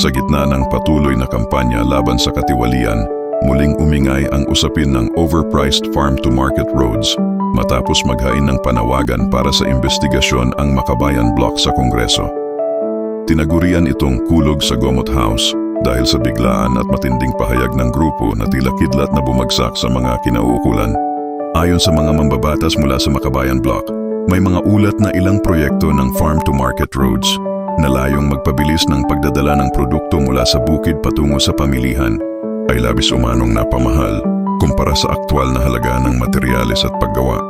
Sa gitna ng patuloy na kampanya laban sa katiwalian, muling umingay ang usapin ng overpriced farm-to-market roads matapos maghain ng panawagan para sa investigasyon ang Makabayan Block sa Kongreso. Tinagurian itong kulog sa Gomot House dahil sa biglaan at matinding pahayag ng grupo na tila kidlat na bumagsak sa mga kinauukulan. Ayon sa mga mambabatas mula sa Makabayan Block, may mga ulat na ilang proyekto ng farm-to-market roads na layong magpabilis ng pagdadala ng produkto mula sa bukid patungo sa pamilihan ay labis umanong napamahal kumpara sa aktwal na halaga ng materyales at paggawa.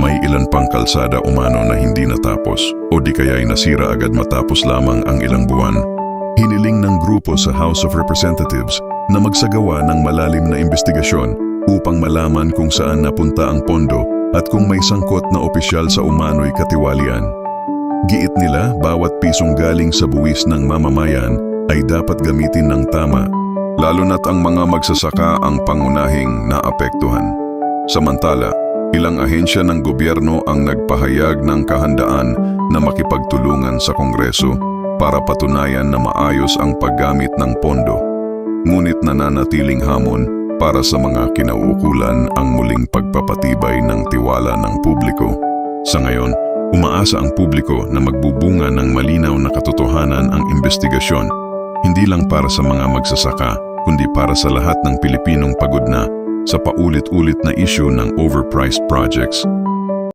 May ilan pang kalsada umano na hindi natapos o di kaya'y nasira agad matapos lamang ang ilang buwan. Hiniling ng grupo sa House of Representatives na magsagawa ng malalim na investigasyon upang malaman kung saan napunta ang pondo at kung may sangkot na opisyal sa umano'y katiwalian. Giit nila bawat pisong galing sa buwis ng mamamayan ay dapat gamitin ng tama, lalo na't ang mga magsasaka ang pangunahing naapektuhan. Samantala, ilang ahensya ng gobyerno ang nagpahayag ng kahandaan na makipagtulungan sa Kongreso para patunayan na maayos ang paggamit ng pondo. Ngunit nananatiling hamon para sa mga kinauukulan ang muling pagpapatibay ng tiwala ng publiko. Sa ngayon, umaasa ang publiko na magbubunga ng malinaw na katotohanan ang investigasyon, hindi lang para sa mga magsasaka, kundi para sa lahat ng Pilipinong pagod na sa paulit-ulit na issue ng overpriced projects